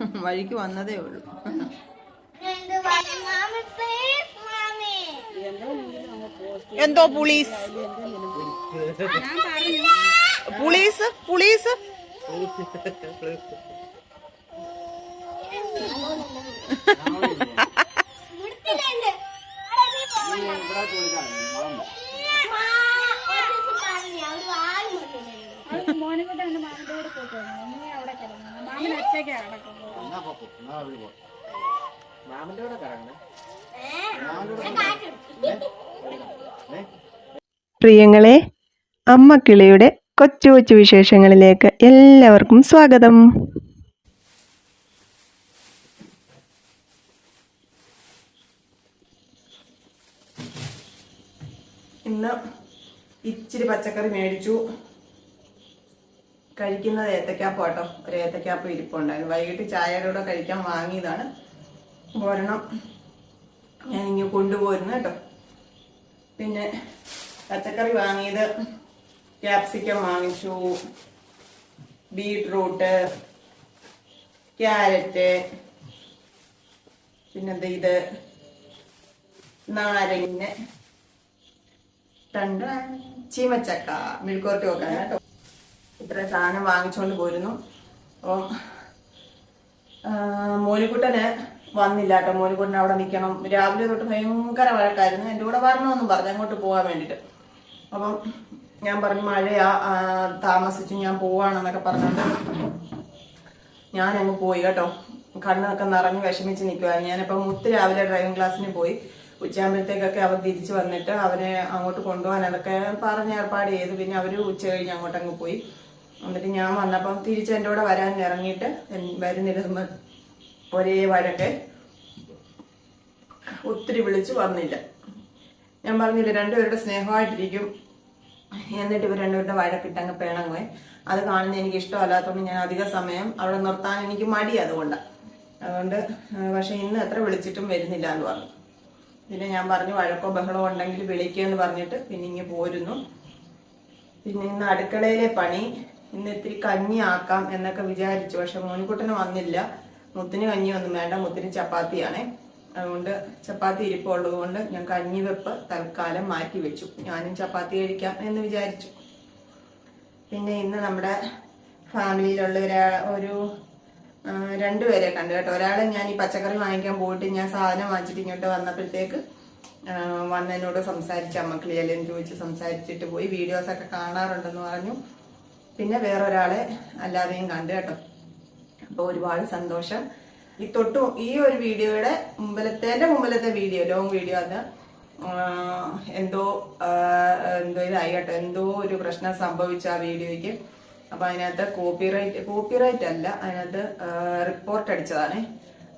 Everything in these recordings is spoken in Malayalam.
വഴിക്ക് വന്നതേ ഉള്ളൂ. എന്തോ പുളീസ്? പുളീസ് പുളീസ്. പ്രിയങ്ങളെ അമ്മ കിളിയുടെ കൊച്ചു കൊച്ചു വിശേഷങ്ങളിലേക്ക് എല്ലാവർക്കും സ്വാഗതം. ഇന്ന് ഇച്ചിരി പച്ചക്കറി മേടിച്ചു. കഴിക്കുന്നത് ഏത്തക്കാപ്പ് കേട്ടോ ഒരു ഏത്തക്കാപ്പ് ഇരിപ്പുണ്ടായിരുന്നു. വൈകിട്ട് ചായയുടെ കഴിക്കാൻ വാങ്ങിയതാണ്. ഒരെണ്ണം ഞാൻ ഇങ്ങനെ കൊണ്ടുപോയിരുന്നു കേട്ടോ. പിന്നെ പച്ചക്കറി വാങ്ങിയത് ക്യാപ്സിക്കം വാങ്ങിച്ചു. ബീട്രൂട്ട് ക്യാരറ്റ് പിന്നെന്താ ഇത്? നാരങ്ങ. രണ്ട് ചീമച്ചക്ക മെഴുക്കോർട്ടി വെക്കാൻ കേട്ടോ. ഇത്ര സാധനം വാങ്ങിച്ചുകൊണ്ട് പോരുന്നു. അപ്പം മോനിക്കുട്ടന് വന്നില്ല കേട്ടോ. മോനിക്കുട്ടൻ അവിടെ നിൽക്കണം രാവിലെ തൊട്ട് ഭയങ്കര വഴക്കായിരുന്നു. എന്റെ കൂടെ വരണമെന്നും പറഞ്ഞു. അങ്ങോട്ട് പോകാൻ വേണ്ടിയിട്ട് അപ്പം ഞാൻ പറഞ്ഞു മഴയാ താമസിച്ച് ഞാൻ പോവാണെന്നൊക്കെ പറഞ്ഞുകൊണ്ട് ഞാൻ അങ്ങ് പോയി കേട്ടോ. കണ്ണൊക്കെ നിറഞ്ഞ് വിഷമിച്ച് നിൽക്കുവായിരുന്നു ഞാനിപ്പം മുത്ത് രാവിലെ ഡ്രൈവിംഗ് ക്ലാസ്സിന് പോയി. ഉച്ചയാകുമ്പോഴത്തേക്കൊക്കെ അവർ തിരിച്ചു വന്നിട്ട് അവനെ അങ്ങോട്ട് കൊണ്ടുപോകാൻ അതൊക്കെ പറഞ്ഞ് ഏർപ്പാട് ചെയ്തു. പിന്നെ അവർ ഉച്ച കഴിഞ്ഞ് അങ്ങോട്ട് അങ്ങ് പോയി. എന്നിട്ട് ഞാൻ വന്നപ്പം തിരിച്ച് എന്റെ കൂടെ വരാൻ ഇറങ്ങിയിട്ട് വരുന്നിരുന്ന ഒരേ വഴക്ക്. ഒത്തിരി വിളിച്ചു വന്നില്ല. ഞാൻ പറഞ്ഞില്ല രണ്ടുപേരുടെ സ്നേഹമായിട്ടിരിക്കും. എന്നിട്ട് ഇവർ രണ്ടുപേരുടെ വഴക്കിട്ടങ്ങ് പിണങ്ങുവേ. അത് കാണുന്ന എനിക്ക് ഇഷ്ടമല്ലാത്തതുകൊണ്ട് ഞാൻ അധിക സമയം അവിടെ നിർത്താൻ എനിക്ക് മടി അതുകൊണ്ട്. അതുകൊണ്ട് പക്ഷെ ഇന്ന് എത്ര വിളിച്ചിട്ടും വരുന്നില്ല എന്ന് പറഞ്ഞു. പിന്നെ ഞാൻ പറഞ്ഞു വഴക്കോ ബഹളോ ഉണ്ടെങ്കിൽ വിളിക്കുമെന്ന് പറഞ്ഞിട്ട് പിന്നെ ഇങ്ങ് പോരുന്നു. പിന്നെ ഇന്ന് അടുക്കളയിലെ പണി ഇന്ന് ഇത്തിരി കഞ്ഞി ആക്കാം എന്നൊക്കെ വിചാരിച്ചു. പക്ഷെ മോനിക്കുട്ടന് വന്നില്ല. മുത്തിന് കഞ്ഞി കഞ്ഞിയൊന്നും വേണ്ട മുത്തിന് ചപ്പാത്തിയാണേ. അതുകൊണ്ട് ചപ്പാത്തി ഇരിപ്പുള്ളത് കൊണ്ട് ഞാൻ കഞ്ഞിവെപ്പ് തൽക്കാലം മാറ്റി വെച്ചു. ഞാനും ചപ്പാത്തി കഴിക്കാം എന്ന് വിചാരിച്ചു. പിന്നെ ഇന്ന് നമ്മുടെ ഫാമിലിയിലുള്ള ഒരാ- രണ്ടുപേരെ കണ്ടു കേട്ടോ. ഒരാളെ ഞാൻ ഈ പച്ചക്കറി വാങ്ങിക്കാൻ പോയിട്ട് ഞാൻ സാധനം വാങ്ങിച്ചിട്ട് ഇങ്ങോട്ട് വന്നപ്പോഴത്തേക്ക് വന്നതിനോട് സംസാരിച്ച് ക്ലിയലും ചോദിച്ച് സംസാരിച്ചിട്ട് പോയി. വീഡിയോസ് ഒക്കെ കാണാറുണ്ടെന്ന് പറഞ്ഞു. പിന്നെ വേറൊരാളെ അല്ലാതെയും കണ്ടു കേട്ടോ. അപ്പോൾ ഒരുപാട് സന്തോഷം. ഈ തൊട്ട് ഈ ഒരു വീഡിയോയുടെ മുമ്പിലത്തെ എന്റെ മുമ്പിലത്തെ വീഡിയോ ലോങ് വീഡിയോ അത് എന്തോ എന്തോ ഇതായി കേട്ടോ. എന്തോ ഒരു പ്രശ്നം സംഭവിച്ച ആ വീഡിയോയ്ക്ക്. അപ്പൊ അതിനകത്ത് കോപ്പിറൈറ്റ് കോപ്പിറൈറ്റ് അല്ല അതിനകത്ത് റിപ്പോർട്ട് അടിച്ചതാണ്.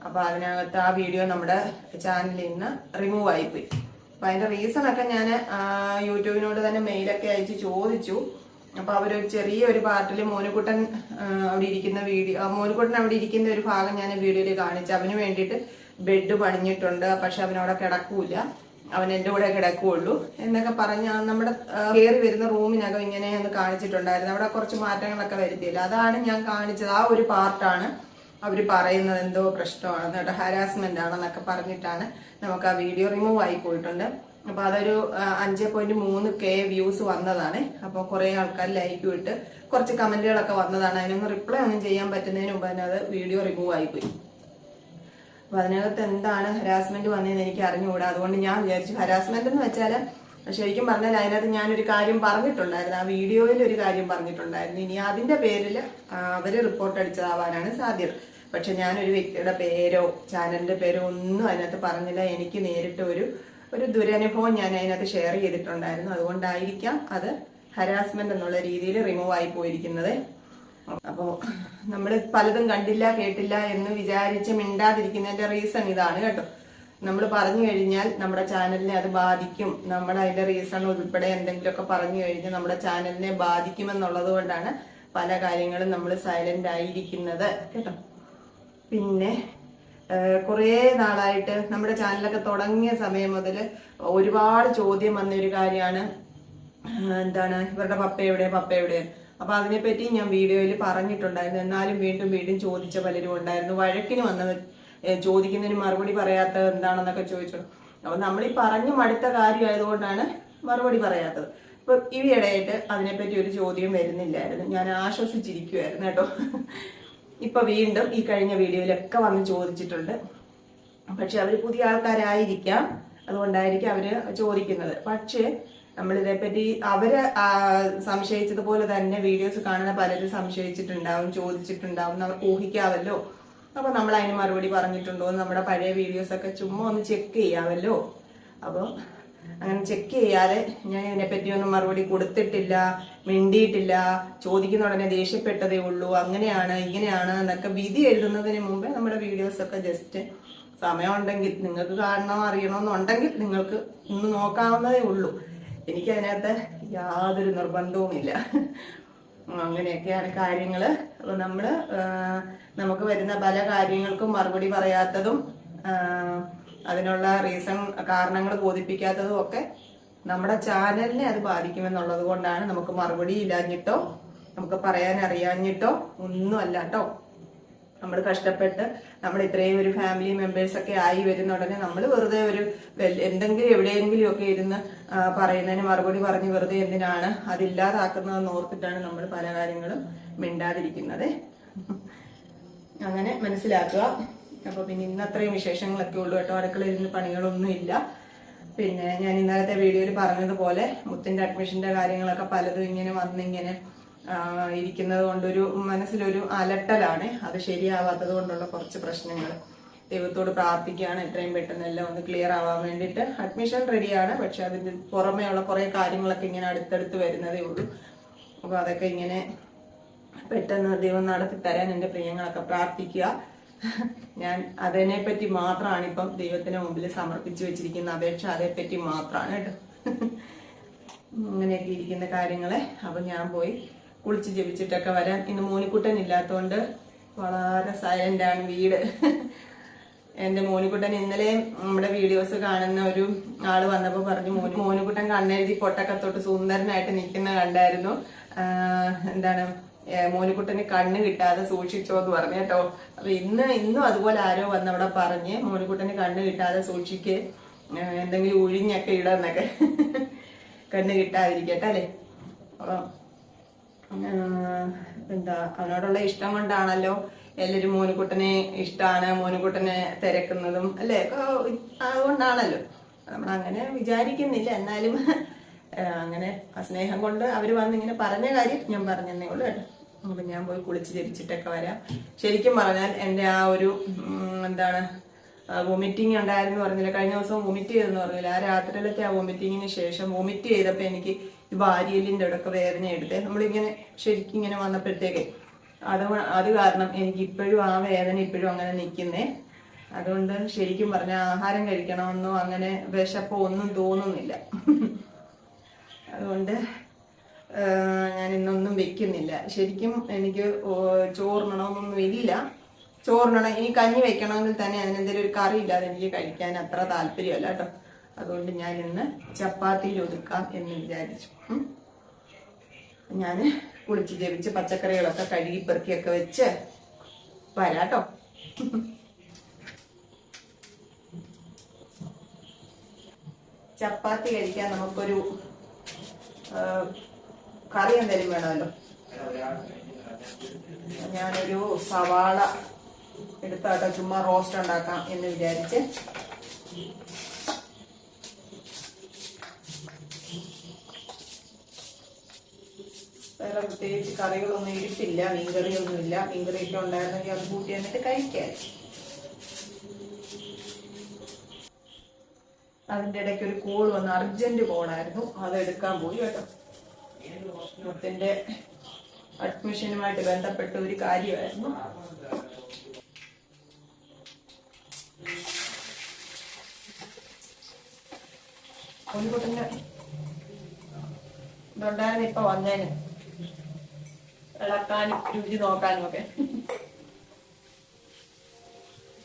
അപ്പൊ അതിനകത്ത് ആ വീഡിയോ നമ്മുടെ ചാനലിൽ നിന്ന് റിമൂവ് ആയിപ്പോയി. അപ്പൊ അതിന്റെ റീസൺ ഒക്കെ ഞാൻ യൂട്യൂബിനോട് തന്നെ മെയിലൊക്കെ അയച്ച് ചോദിച്ചു. അപ്പൊ അവരൊരു ചെറിയൊരു പാർട്ടിൽ മോനുകുട്ടൻ അവിടെ ഇരിക്കുന്ന വീഡിയോ മോനുകുട്ടൻ അവിടെ ഇരിക്കുന്ന ഒരു ഭാഗം ഞാൻ വീഡിയോയിൽ കാണിച്ചു. അവന് വേണ്ടിയിട്ട് ബെഡ് പണിഞ്ഞിട്ടുണ്ട് പക്ഷെ അവനവിടെ കിടക്കൂല അവൻ എന്റെ കൂടെ കിടക്കുകയുള്ളൂ എന്നൊക്കെ പറഞ്ഞ് നമ്മുടെ കയറി വരുന്ന റൂമിനകം ഇങ്ങനെ ഒന്ന് കാണിച്ചിട്ടുണ്ടായിരുന്നു. അവിടെ കുറച്ച് മാറ്റങ്ങളൊക്കെ വരുത്തിയില്ല. അതാണ് ഞാൻ കാണിച്ചത്. ആ ഒരു പാർട്ടാണ് അവർ പറയുന്നത് എന്തോ പ്രശ്നമാണ് ഹരാസ്മെന്റ് ആണെന്നൊക്കെ പറഞ്ഞിട്ടാണ് നമുക്ക് ആ വീഡിയോ റിമൂവ് ആയി പോയിട്ടുണ്ട്. അപ്പൊ അതൊരു അഞ്ച് പോയിന്റ് മൂന്ന് കെ വ്യൂസ് വന്നതാണ്. അപ്പൊ കുറെ ആൾക്കാർ ലൈക്ക് ഇട്ട് കുറച്ച് കമന്റുകളൊക്കെ വന്നതാണ്. അതിനൊന്നും റിപ്ലൈ ഒന്നും ചെയ്യാൻ പറ്റുന്നതിന് മുമ്പ് തന്നെ അത് വീഡിയോ റിമൂവ് ആയിപ്പോയി. പോയി അപ്പൊ അതിനകത്ത് എന്താണ് ഹരാസ്മെന്റ് വന്നതെന്ന് എനിക്ക് അറിഞ്ഞുകൂടാ. അതുകൊണ്ട് ഞാൻ വിചാരിച്ചു ഹരാസ്മെന്റ് എന്ന് വെച്ചാൽ ശരിക്കും പറഞ്ഞാൽ അതിനകത്ത് ഞാനൊരു കാര്യം പറഞ്ഞിട്ടുണ്ടായിരുന്നു. ആ വീഡിയോയിൽ ഒരു കാര്യം പറഞ്ഞിട്ടുണ്ടായിരുന്നു. ഇനി അതിന്റെ പേരിൽ അവർ റിപ്പോർട്ട് അടിച്ചതാവാനാണ് സാധ്യത. പക്ഷെ ഞാനൊരു വ്യക്തിയുടെ പേരോ ചാനലിന്റെ പേരോ ഒന്നും അതിനകത്ത് പറഞ്ഞില്ല. എനിക്ക് നേരിട്ട് ഒരു ഒരു ദുരനുഭവം ഞാൻ അതിനകത്ത് ഷെയർ ചെയ്തിട്ടുണ്ടായിരുന്നു. അതുകൊണ്ടായിരിക്കാം അത് ഹരാസ്മെന്റ് എന്നുള്ള രീതിയിൽ റിമൂവ് ആയി പോയിരിക്കുന്നത്. അപ്പോ നമ്മൾ പലതും കണ്ടില്ല കേട്ടില്ല എന്ന് വിചാരിച്ച് മിണ്ടാതിരിക്കുന്നതിന്റെ റീസൺ ഇതാണ് കേട്ടോ. നമ്മൾ പറഞ്ഞു കഴിഞ്ഞാൽ നമ്മുടെ ചാനലിനെ അത് ബാധിക്കും. നമ്മൾ അതിന്റെ റീസൺ ഉൾപ്പെടെ എന്തെങ്കിലുമൊക്കെ പറഞ്ഞു കഴിഞ്ഞാൽ നമ്മുടെ ചാനലിനെ ബാധിക്കുമെന്നുള്ളത് കൊണ്ടാണ് പല കാര്യങ്ങളും നമ്മൾ സൈലന്റ് ആയിരിക്കുന്നത് കേട്ടോ. പിന്നെ കുറേ നാളായിട്ട് നമ്മുടെ ചാനലൊക്കെ തുടങ്ങിയ സമയം മുതൽ ഒരുപാട് ചോദ്യം വന്ന ഒരു കാര്യമാണ് എന്താണ്? ഇവരുടെ പപ്പ എവിടെ? പപ്പ എവിടെ? അപ്പൊ അതിനെപ്പറ്റി ഞാൻ വീഡിയോയിൽ പറഞ്ഞിട്ടുണ്ടായിരുന്നു. എന്നാലും വീണ്ടും വീണ്ടും ചോദിച്ച പലരും ഉണ്ടായിരുന്നു. വഴക്കിന് വന്ന ചോദിക്കുന്നതിന് മറുപടി പറയാത്തത് എന്താണെന്നൊക്കെ ചോദിച്ചു. അപ്പൊ നമ്മൾ ഈ പറഞ്ഞു മടുത്ത കാര്യമായതുകൊണ്ടാണ് മറുപടി പറയാത്തത്. ഇപ്പൊ ഈ ഇടയായിട്ട് അതിനെപ്പറ്റി ഒരു ചോദ്യം വരുന്നില്ലായിരുന്നു. ഞാൻ ആശ്വസിച്ചിരിക്കുമായിരുന്നു കേട്ടോ. ഇപ്പൊ വീണ്ടും ഈ കഴിഞ്ഞ വീഡിയോയിലൊക്കെ വന്ന് ചോദിച്ചിട്ടുണ്ട്. പക്ഷെ അവർ പുതിയ ആൾക്കാരായിരിക്കാം. അതുകൊണ്ടായിരിക്കും അവർ ചോദിക്കുന്നത്. പക്ഷേ നമ്മളിതേപ്പറ്റി അവർ സംശയിച്ചതുപോലെ തന്നെ വീഡിയോസ് കാണുന്ന പലരും സംശയിച്ചിട്ടുണ്ടാവും ചോദിച്ചിട്ടുണ്ടാവും അവർക്ക് ഊഹിക്കാവല്ലോ. അപ്പൊ നമ്മൾ അതിന് മറുപടി പറഞ്ഞിട്ടുണ്ടോ നമ്മുടെ പഴയ വീഡിയോസ് ഒക്കെ ചുമ്മാ ഒന്ന് ചെക്ക് ചെയ്യാവല്ലോ. അപ്പോൾ അങ്ങനെ ചെക്ക് ചെയ്യാതെ ഞാൻ ഇതിനെപ്പറ്റി ഒന്നും മറുപടി കൊടുത്തിട്ടില്ല മിണ്ടിയിട്ടില്ല ചോദിക്കുന്ന ഉടനെ ദേഷ്യപ്പെട്ടതേ ഉള്ളൂ അങ്ങനെയാണ് ഇങ്ങനെയാണ് എന്നൊക്കെ വിധി എഴുതുന്നതിന് മുമ്പേ നമ്മുടെ വീഡിയോസ് ഒക്കെ ജസ്റ്റ് സമയമുണ്ടെങ്കിൽ നിങ്ങൾക്ക് കാണണോ അറിയണമെന്നുണ്ടെങ്കിൽ നിങ്ങൾക്ക് ഇന്ന് നോക്കാവുന്നതേ ഉള്ളൂ. എനിക്ക് അതിനകത്ത് യാതൊരു നിർബന്ധവുമില്ല അങ്ങനെയൊക്കെയാണ് കാര്യങ്ങൾ അപ്പൊ നമ്മൾ നമുക്ക് വരുന്ന പല കാര്യങ്ങൾക്കും മറുപടി പറയാത്തതും അതിനുള്ള റീസൺ കാരണങ്ങൾ ബോധിപ്പിക്കാത്തതും ഒക്കെ നമ്മുടെ ചാനലിനെ അത് ബാധിക്കുമെന്നുള്ളത് കൊണ്ടാണ് നമുക്ക് മറുപടി ഇല്ലാഞ്ഞിട്ടോ നമുക്ക് പറയാൻ അറിയാഞ്ഞിട്ടോ ഒന്നും അല്ല കേട്ടോ നമ്മൾ കഷ്ടപ്പെട്ട് നമ്മൾ ഇത്രയും ഒരു ഫാമിലി മെമ്പേഴ്സ് ഒക്കെ ആയി വരുന്ന ഉടനെ നമ്മൾ വെറുതെ ഒരു എന്തെങ്കിലും എവിടെയെങ്കിലും ഒക്കെ ഇരുന്ന് പറയുന്നതിന് മറുപടി പറഞ്ഞ് വെറുതെ എന്തിനാണ് അതില്ലാതാക്കുന്നതെന്ന് ഓർത്തിട്ടാണ് നമ്മൾ പല കാര്യങ്ങളും മിണ്ടാതിരിക്കുന്നത്. അങ്ങനെ മനസ്സിലാക്കുക. അപ്പൊ പിന്നെ ഇന്ന് അത്രയും വിശേഷങ്ങളൊക്കെ ഉള്ളൂ കേട്ടോ. അടുക്കളയിൽ ഇരുന്ന് പണികളൊന്നും ഇല്ല പിന്നെ ഞാൻ ഇന്നലത്തെ വീഡിയോയിൽ പറഞ്ഞതുപോലെ മുത്തിന്റെ അഡ്മിഷന്റെ കാര്യങ്ങളൊക്കെ പലതും ഇങ്ങനെ വന്നിങ്ങനെ ഇരിക്കുന്നത് കൊണ്ടൊരു മനസ്സിലൊരു അലട്ടലാണ്. അത് ശരിയാവാത്തത് കൊണ്ടുള്ള കുറച്ച് പ്രശ്നങ്ങൾ ദൈവത്തോട് പ്രാർത്ഥിക്കുകയാണ്. എത്രയും പെട്ടെന്ന് എല്ലാം ഒന്ന് ക്ലിയർ ആവാൻ വേണ്ടിയിട്ട് അഡ്മിഷൻ റെഡിയാണ്. പക്ഷെ അതിന്റെ പുറമേയുള്ള കുറെ കാര്യങ്ങളൊക്കെ ഇങ്ങനെ അടുത്തടുത്ത് വരുന്നതേ ഉള്ളൂ. അപ്പൊ അതൊക്കെ ഇങ്ങനെ പെട്ടെന്ന് ദൈവം നടത്തി തരാൻ എന്റെ പ്രിയങ്ങളൊക്കെ പ്രാർത്ഥിക്കുക. ഞാൻ അതിനെ പറ്റി മാത്രമാണ് ഇപ്പം ദൈവത്തിന് മുമ്പിൽ സമർപ്പിച്ചു വെച്ചിരിക്കുന്ന അപേക്ഷ അതേപ്പറ്റി മാത്രമാണ് കേട്ടോ. അങ്ങനെയൊക്കെ ഇരിക്കുന്ന കാര്യങ്ങളെ. അപ്പൊ ഞാൻ പോയി കുളിച്ച് ജപിച്ചിട്ടൊക്കെ വരാൻ ഇന്ന് മോനിക്കുട്ടൻ ഇല്ലാത്തതുകൊണ്ട് വളരെ സൈലന്റ് ആണ് വീട്. എന്റെ മോനിക്കുട്ടൻ ഇന്നലെ നമ്മുടെ വീഡിയോസ് കാണുന്ന ഒരു ആൾ വന്നപ്പോ പറഞ്ഞു മോന് മോനിക്കുട്ടൻ കണ്ണെഴുതി പൊട്ടക്കത്തോട്ട് സുന്ദരനായിട്ട് നിൽക്കുന്ന കണ്ടായിരുന്നു. എന്താണ് മോനിക്കുട്ടന് കണ്ണ് കിട്ടാതെ സൂക്ഷിച്ചോ എന്ന് പറഞ്ഞു കേട്ടോ. അപ്പൊ ഇന്ന് ഇന്നും അതുപോലെ ആരോ വന്ന് അവിടെ പറഞ്ഞ് മോനിക്കുട്ടന് കണ്ണ് കിട്ടാതെ സൂക്ഷിക്ക് എന്തെങ്കിലും ഉഴിഞ്ഞൊക്കെ ഇടാന്നൊക്കെ. കണ്ണ് കിട്ടാതിരിക്കട്ടെ അല്ലേ? എന്താ അവനോടുള്ള ഇഷ്ടം കൊണ്ടാണല്ലോ എല്ലാരും മോനുകുട്ടനെ ഇഷ്ടമാണ് മോനുകുട്ടനെ തിരക്കുന്നതും അല്ലേ? അതുകൊണ്ടാണല്ലോ. നമ്മൾ അങ്ങനെ വിചാരിക്കുന്നില്ല. എന്നാലും അങ്ങനെ സ്നേഹം കൊണ്ട് അവർ വന്ന് ഇങ്ങനെ പറഞ്ഞ കാര്യം ഞാൻ പറഞ്ഞേ ഉള്ളൂ കേട്ടോ. അപ്പൊ ഞാൻ പോയി കുളിച്ച് ജപിച്ചിട്ടൊക്കെ വരാം. ശരിക്കും പറഞ്ഞാൽ എന്റെ ആ ഒരു എന്താണ് വൊമിറ്റിംഗ് ഉണ്ടായിരുന്നു പറഞ്ഞില്ല? കഴിഞ്ഞ ദിവസം വൊമിറ്റ് ചെയ്തെന്ന് പറഞ്ഞില്ല? ആ രാത്രിയിലത്തെ ആ വൊമിറ്റിങ്ങിന് ശേഷം വൊമിറ്റ് ചെയ്തപ്പോൾ എനിക്ക് ഈ വാരിയലിന്റെ ഇടയ്ക്ക് വേദന എടുത്തേ നമ്മളിങ്ങനെ ശരിക്കും ഇങ്ങനെ വന്നപ്പോഴത്തേക്ക് അത് അത് കാരണം എനിക്ക് ഇപ്പോഴും ആ വേദന ഇപ്പോഴും അങ്ങനെ നിൽക്കുന്നേ. അതുകൊണ്ട് ശരിക്കും പറഞ്ഞ ആഹാരം കഴിക്കണമെന്നോ അങ്ങനെ വിശപ്പോ ഒന്നും തോന്നുന്നില്ല. അതുകൊണ്ട് ഞാൻ ഇന്നൊന്നും വെക്കുന്നില്ല. ശരിക്കും എനിക്ക് ചോറുണ്ണണമെന്നൊന്നും ഇല്ല. ചോറിനണം ഇനി കഞ്ഞി വെക്കണമെങ്കിൽ തന്നെ അതിനെന്തെങ്കിലും ഒരു കറി ഇല്ലാതെ എനിക്ക് കഴിക്കാൻ അത്ര താല്പര്യമല്ല കേട്ടോ. അതുകൊണ്ട് ഞാൻ ഇന്ന് ചപ്പാത്തിയിൽ ഒതുക്കാം എന്ന് വിചാരിച്ചു. ഞാൻ കുളിച്ച് ജപിച്ച് പച്ചക്കറികളൊക്കെ കഴുകി പെറുക്കിയൊക്കെ വെച്ച് വരാട്ടോ ചപ്പാത്തി കഴിക്കാൻ നമുക്കൊരു കറി എന്തെങ്കിലും വേണമല്ലോ. ഞാനൊരു സവാള എടുത്താട്ടോ ചുമ്മാ റോസ്റ്റ് ഉണ്ടാക്കാം എന്ന് വിചാരിച്ച്. വേറെ പ്രത്യേകിച്ച് കറികളൊന്നും ഇരിപ്പില്ല മീൻകറിയൊന്നുമില്ല. മീൻകറിയൊക്കെ ഉണ്ടായിരുന്നെങ്കിൽ അത് കൂട്ടി എന്നിട്ട് കഴിക്കാൻ അതിന്റെ ഇടയ്ക്ക് ഒരു കോൾ വന്ന് അർജന്റ് കോളായിരുന്നു അത് എടുക്കാൻ പോയി കേട്ടോ. മുത്തിന്റെ അഡ്മിഷനുമായിട്ട് ബന്ധപ്പെട്ട ഒരു കാര്യമായിരുന്നു. ഇതുണ്ടായിരുന്നു ഇപ്പൊ വന്നേന്. ഇളക്കാനും രുചി നോക്കാനും ഒക്കെ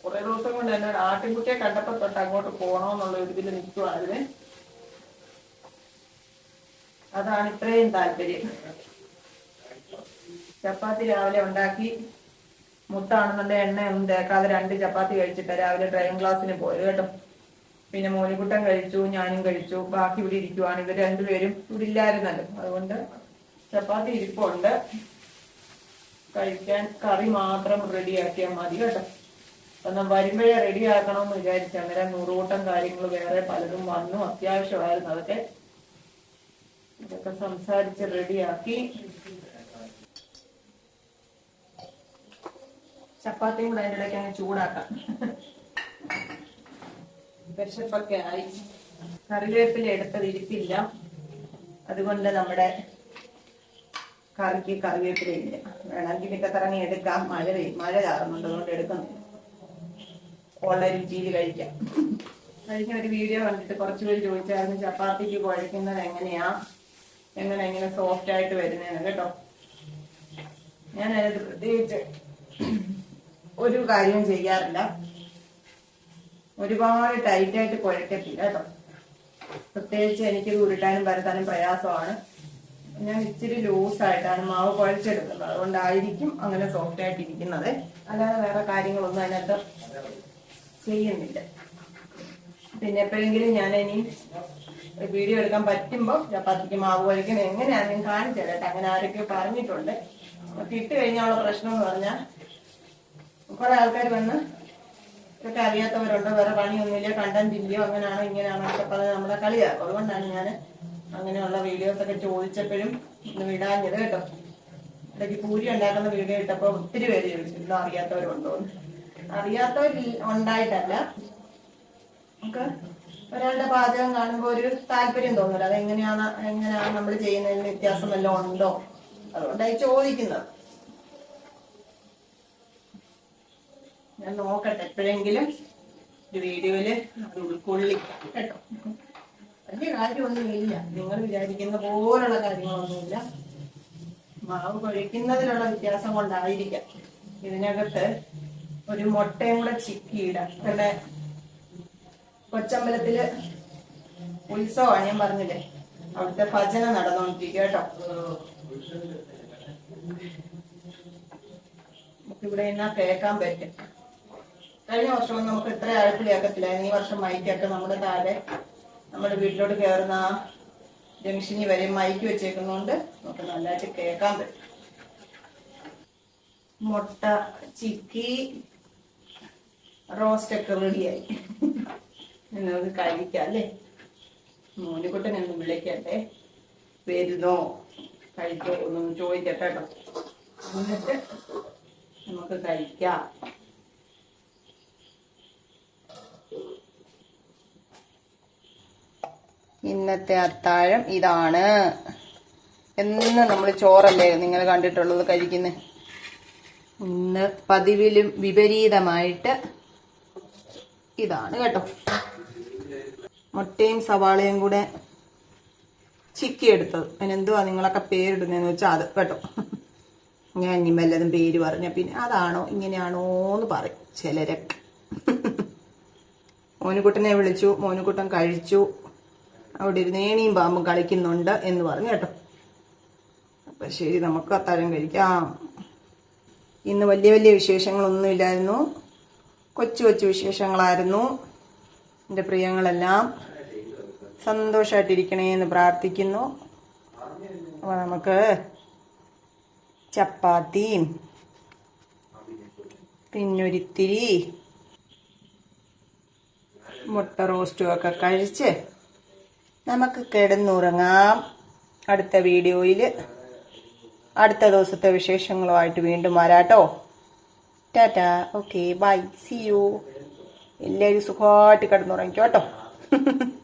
കുറെ ദിവസം കൊണ്ട് തന്നെ ആട്ടിൻകുട്ടിയെ കണ്ടപ്പോ തൊട്ട് അങ്ങോട്ട് പോണോന്നുള്ള ഒരു ഇതിൽ നിൽക്കുവായിരുന്നു അതാണ് ഇത്രയും താല്പര്യം. ചപ്പാത്തി രാവിലെ ഉണ്ടാക്കി മുത്താണെന്നുള്ള എണ്ണയൊന്നും തേക്കാതെ രണ്ട് ചപ്പാത്തി കഴിച്ചിട്ട് രാവിലെ ഡ്രൈവിംഗ് ക്ലാസ്സിന് പോയത് കേട്ടോ. പിന്നെ മോനിക്കുട്ടൻ കഴിച്ചു ഞാനും കഴിച്ചു. ബാക്കി ഇവിടെ ഇരിക്കുവാണ്. ഇവർ രണ്ടുപേരും ഇവിടെ ഇല്ലായിരുന്നല്ലോ. അതുകൊണ്ട് ചപ്പാത്തി ഇരിപ്പുണ്ട്. കഴിക്കാൻ കറി മാത്രം റെഡിയാക്കിയാൽ മതി കേട്ടോ. എന്നാൽ വരുമ്പോഴേ റെഡി ആക്കണമെന്ന് വിചാരിച്ചു അന്നേരം നൂറുകൂട്ടം കാര്യങ്ങൾ വേറെ പലതും വന്നു. അത്യാവശ്യമായിരുന്നു. അതൊക്കെ ഇതൊക്കെ സംസാരിച്ച് റെഡിയാക്കി. ചപ്പാത്തിയും കൂടെ അതിന്റെ ഇടയ്ക്ക് അങ്ങ് ചൂടാക്കാം. വിശപ്പൊക്കെ ആയി. കറിവേപ്പില എടുത്തത് ഇരിപ്പില്ല. അതുകൊണ്ട് നമ്മുടെ കറിക്ക് കറിവേപ്പില ഇല്ല. വേണമെങ്കിൽ മിക്കത്തിറങ്ങി എടുക്കാം. മഴ പെയ്യും മഴ ചാറുന്നുണ്ട്. അതുകൊണ്ട് എടുക്കുന്നു. ഉള്ള രുചിയിൽ കഴിക്കാം. കഴിഞ്ഞ ഒരു വീഡിയോ കണ്ടിട്ട് കുറച്ച് പേര് ചോദിച്ചായിരുന്നു ചപ്പാത്തിക്ക് കുഴക്കുന്നത് എങ്ങനെയാ? എങ്ങനെ എങ്ങനെ സോഫ്റ്റ് ആയിട്ട് വരുന്നതെന്ന് കേട്ടോ. ഞാൻ പ്രത്യേകിച്ച് ഒരു കാര്യവും ചെയ്യാറില്ല. ഒരുപാട് ടൈറ്റ് ആയിട്ട് കുഴക്കത്തില്ല കേട്ടോ. പ്രത്യേകിച്ച് എനിക്ക് ഉരുട്ടാനും പരത്താനും പ്രയാസമാണ്. ഞാൻ ഇച്ചിരി ലൂസായിട്ടാണ് മാവ് കുഴച്ചെടുക്കുന്നത്. അതുകൊണ്ടായിരിക്കും അങ്ങനെ സോഫ്റ്റ് ആയിട്ട് ഇരിക്കുന്നത്. അല്ലാതെ വേറെ കാര്യങ്ങളൊന്നും അതിനകത്ത് ചെയ്യുന്നില്ല. പിന്നെ എപ്പോഴെങ്കിലും ഞാൻ ഇനി വീഡിയോ എടുക്കാൻ പറ്റുമ്പോൾ ചപ്പാത്തിക്ക് മാവ് കഴിക്കണം. എങ്ങനെയാണ് ഞാൻ കാണിച്ചു തരാം അങ്ങനെ ആരൊക്കെയോ പറഞ്ഞിട്ടുണ്ട്. അപ്പൊ ഇട്ട് കഴിഞ്ഞാലുള്ള പ്രശ്നം എന്ന് പറഞ്ഞാൽ കുറെ ആൾക്കാർ വന്ന് ഇതൊക്കെ അറിയാത്തവരുണ്ട്. വേറെ പണിയൊന്നുമില്ല. കണ്ടന്റ് ഇല്ലയോ അങ്ങനെയാണോ ഇങ്ങനെയാണോ ഒക്കെ പറഞ്ഞ് നമ്മളെ കളിയാക്കും. അതുകൊണ്ടാണ് ഞാൻ അങ്ങനെയുള്ള വീഡിയോസൊക്കെ ചോദിച്ചപ്പോഴും ഇന്ന് വിടാഞ്ഞത് കേട്ടോ. ഇടയ്ക്ക് പൂരി ഉണ്ടാക്കുന്ന വീഡിയോ ഇട്ടപ്പോൾ ഒത്തിരി പേര് ചോദിച്ചു ഇന്നും അറിയാത്തവരുണ്ടോ? അറിയാത്തവർ ഉണ്ടായിട്ടല്ല. നമുക്ക് ഒരാളുടെ പാചകം കാണുമ്പോൾ ഒരു താല്പര്യം തോന്നില്ല അതെങ്ങനെയാണ് എങ്ങനെയാണ് നമ്മൾ ചെയ്യുന്നതിന് വ്യത്യാസം വല്ലതും ഉണ്ടോ അതുകൊണ്ടായി ചോദിക്കുന്നത്. ഞാൻ നോക്കട്ടെ എപ്പോഴെങ്കിലും ഒരു വീഡിയോയിൽ അത് ഉൾക്കൊള്ളിക്കാം കേട്ടോ. വലിയ കാര്യമൊന്നുമില്ല. നിങ്ങൾ വിചാരിക്കുന്ന പോലുള്ള കാര്യങ്ങളൊന്നുമില്ല. മാവ് കൊഴിക്കുന്നതിലുള്ള വ്യത്യാസം കൊണ്ടായിരിക്കാം. ഇതിനകത്ത് ഒരു മുട്ടയും കൂടെ ചിക്കിയിടാം. ഇവിടെ കൊച്ചമ്പലത്തിൽ ഉത്സവമാണ് ഞാൻ പറഞ്ഞില്ലേ? അവിടുത്തെ ഭജന നടന്നുകൊണ്ടിരിക്കുക കേട്ടോ. നമുക്കിവിടെ എന്നാ കേൾക്കാൻ പറ്റും. കഴിഞ്ഞ വർഷമൊന്നും നമുക്ക് ഇത്ര ആഴത്തിൽ കേൾക്കത്തില്ലായിരുന്നു ഈ വർഷം മൈക്കൊക്കെ നമ്മുടെ താഴെ നമ്മുടെ വീട്ടിലോട്ട് കയറുന്ന ആ ജംഗ്ഷനി വരെ മൈക്ക് വെച്ചേക്കുന്നതുകൊണ്ട് നമുക്ക് നല്ലതായിട്ട് കേൾക്കാൻ പറ്റും. മുട്ട ചിക്കി റോസ്റ്റ് ഒക്കെ റെഡിയായി നമുക്ക് കഴിക്കാം അല്ലേ? മോനിക്കുട്ടനെ ഒന്ന് വിളിക്കട്ടെ? വരുന്നോ? കഴിക്കോ ഒന്നും ചോദിക്കട്ടെ കേട്ടോ. എന്നിട്ട് നമുക്ക് കഴിക്കാം. ഇന്നത്തെ അത്താഴം ഇതാണ്. എന്ന് നമ്മൾ ചോറല്ലേ നിങ്ങൾ കണ്ടിട്ടുള്ളത് കഴിക്കുന്നത് ഇന്ന് പതിവിലും വിപരീതമായിട്ട് ഇതാണ് കേട്ടോ. മുട്ടയും സവാളയും കൂടെ ചിക്കി എടുത്തത് അതിനെന്തുവാ നിങ്ങളൊക്കെ പേരിടുന്നതെന്ന് വെച്ചാൽ അത് കേട്ടോ. ഞാൻ ഇനി വല്ലതും പേര് പറഞ്ഞ പിന്നെ അതാണോ ഇങ്ങനെയാണോന്ന് പറയും ചിലരൊക്കെ. മോനുകുട്ടനെ വിളിച്ചു മോനുകുട്ടൻ കഴിച്ചു. അവിടെ ഇരുന്ന് ഏണിയും പാമ്പും കളിക്കുന്നുണ്ട് എന്ന് പറഞ്ഞു കേട്ടോ. അപ്പൊ ശരി നമുക്ക് അത്താഴം കഴിക്കാം. ഇന്ന് വലിയ വലിയ വിശേഷങ്ങളൊന്നും ഇല്ലായിരുന്നു കൊച്ചു കൊച്ചു വിശേഷങ്ങളായിരുന്നു. എന്റെ പ്രിയങ്ങളെല്ലാം സന്തോഷമായിട്ടിരിക്കണേ എന്ന് പ്രാർത്ഥിക്കുന്നു. അപ്പോൾ നമുക്ക് ചപ്പാത്തിയും പിന്നൊരിത്തിരി മുട്ട റോസ്റ്റും ഒക്കെ കഴിച്ച് നമുക്ക് കിടന്നുറങ്ങാം. അടുത്ത വീഡിയോയിൽ അടുത്ത ദിവസത്തെ വിശേഷങ്ങളുമായിട്ട് വീണ്ടും വരാട്ടോ. Tata. Okay bye see you എല്ലാവരും സുഖമായിട്ട് കിടന്നുറങ്ങിക്കോ